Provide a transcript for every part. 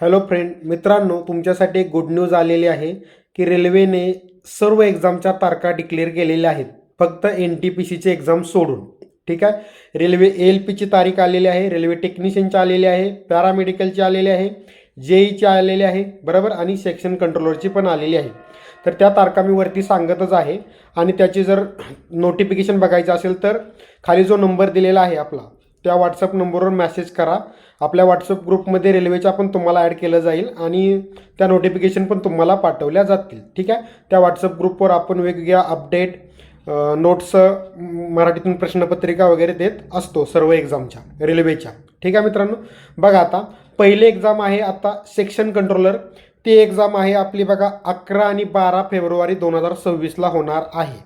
Hello friend मित्रांनो तुमच्यासाठी एक गुड न्यूज आलेली आहे की रेल्वेने सर्व एक्झामच्या तारखा डिक्लेअर केलेल्या आहेत. फक्त एन टी पी सीचे एक्झाम सोडून. ठीक आहे? रेल्वे ए एल पीची तारीख आलेली आहे रेल्वे टेक्निशियनची आलेली आहे पॅरामेडिकलची आलेली आहे जेईची आलेली आहे बरोबर? आणि सेक्शन कंट्रोलरची पण आलेली आहे. तर त्या तारखा मी वरती सांगतच आहे. आणि त्याची जर नोटिफिकेशन बघायचं असेल तर खाली जो नंबर दिलेला आहे आपला त्या व्हॉट्सअप नंबरवर मेसेज करा. आपल्या व्हॉट्सअप ग्रुपमध्ये रेल्वेच्या पण तुम्हाला ॲड केलं जाईल आणि त्या नोटिफिकेशन पण तुम्हाला पाठवल्या जातील. ठीक आहे? त्या व्हॉट्सअप ग्रुपवर आपण वेगवेगळ्या अपडेट नोट्स मराठीतून प्रश्नपत्रिका वगैरे देत असतो सर्व एक्झामच्या रेल्वेच्या ठीक आहे मित्रांनो? बघा आता पहिले एक्झाम आहे आता सेक्शन कंट्रोलर ती एक्झाम आहे आपली बघा अकरा आणि बारा फेब्रुवारी दोन हजार सव्वीसला होणार आहे.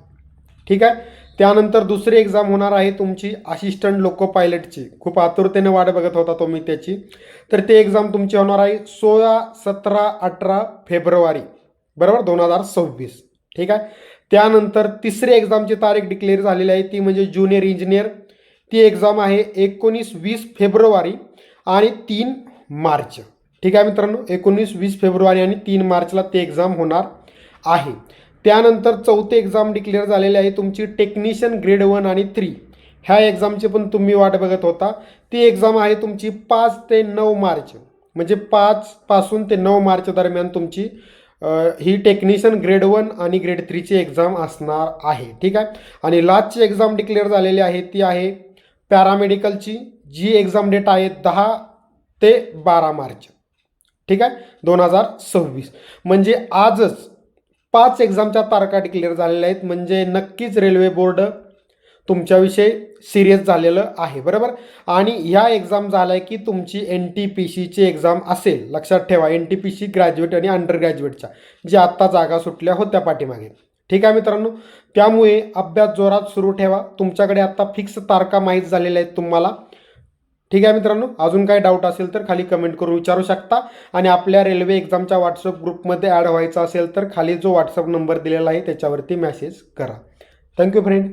ठीक आहे? त्यानंतर दुसरी एक्झाम होणार आहे तुमची असिस्टंट लोको पायलटची खूप आतुरतेने वाट बघत होता तुम्ही त्याची. तर ती एक्झाम तुमची होणार आहे सोळा सतरा अठरा फेब्रुवारी. बरोबर? दोन हजार सव्वीस. ठीक आहे? त्यानंतर तिसरी एक्झामची तारीख डिक्लेअर झालेली आहे. ती म्हणजे ज्युनियर इंजिनियर ती एक्झाम आहे एकोणीस वीस फेब्रुवारी आणि तीन मार्च. ठीक आहे मित्रांनो? एकोणीस वीस फेब्रुवारी आणि तीन मार्चला ती एक्झाम होणार आहे. त्यानंतर चौथी एक्झाम डिक्लेअर झालेली आहे तुमची टेक्निशियन ग्रेड वन आणि थ्री ह्या एक्झामची पण तुम्ही वाट बघत होता. ती एक्झाम आहे तुमची पाच ते नऊ मार्च. म्हणजे पाचपासून ते नऊ मार्च दरम्यान तुमची ही टेक्निशियन ग्रेड वन आणि ग्रेड थ्रीची एक्झाम असणार आहे. ठीक आहे? आणि लास्टची एक्झाम डिक्लेअर झालेली आहे ती आहे पॅरामेडिकलची जी एक्झाम डेट आहे दहा ते बारा मार्च. ठीक आहे? दोन हजार सव्वीस. म्हणजे आजच पाच एक्झामच्या तारखा डिक्लेअर झालेल्या आहेत. म्हणजे नक्कीच रेल्वे बोर्ड तुमच्याविषयी सिरियस झालेलं आहे. बरोबर? आणि ह्या एक्झाम झाल्या की तुमची एन टी पी सीची एक्झाम असेल. लक्षात ठेवा N T P C graduate आणि अंडर ग्रॅज्युएटच्या जे आत्ता जागा सुटल्या होत्या पाठीमागे. ठीक आहे मित्रांनो? त्यामुळे अभ्यास जोरात सुरू ठेवा. तुमच्याकडे आत्ता फिक्स तारखा माहीत झालेल्या आहेत तुम्हाला. ठीक आहे मित्रांनो? अजून काही डाऊट असेल तर खाली कमेंट करून विचारू शकता. आणि आपल्या रेल्वे एक्झामच्या व्हॉट्सअप ग्रुपमध्ये ॲड व्हायचं असेल तर खाली जो व्हॉट्सअप नंबर दिलेला आहे त्याच्यावरती मेसेज करा. Thank you friend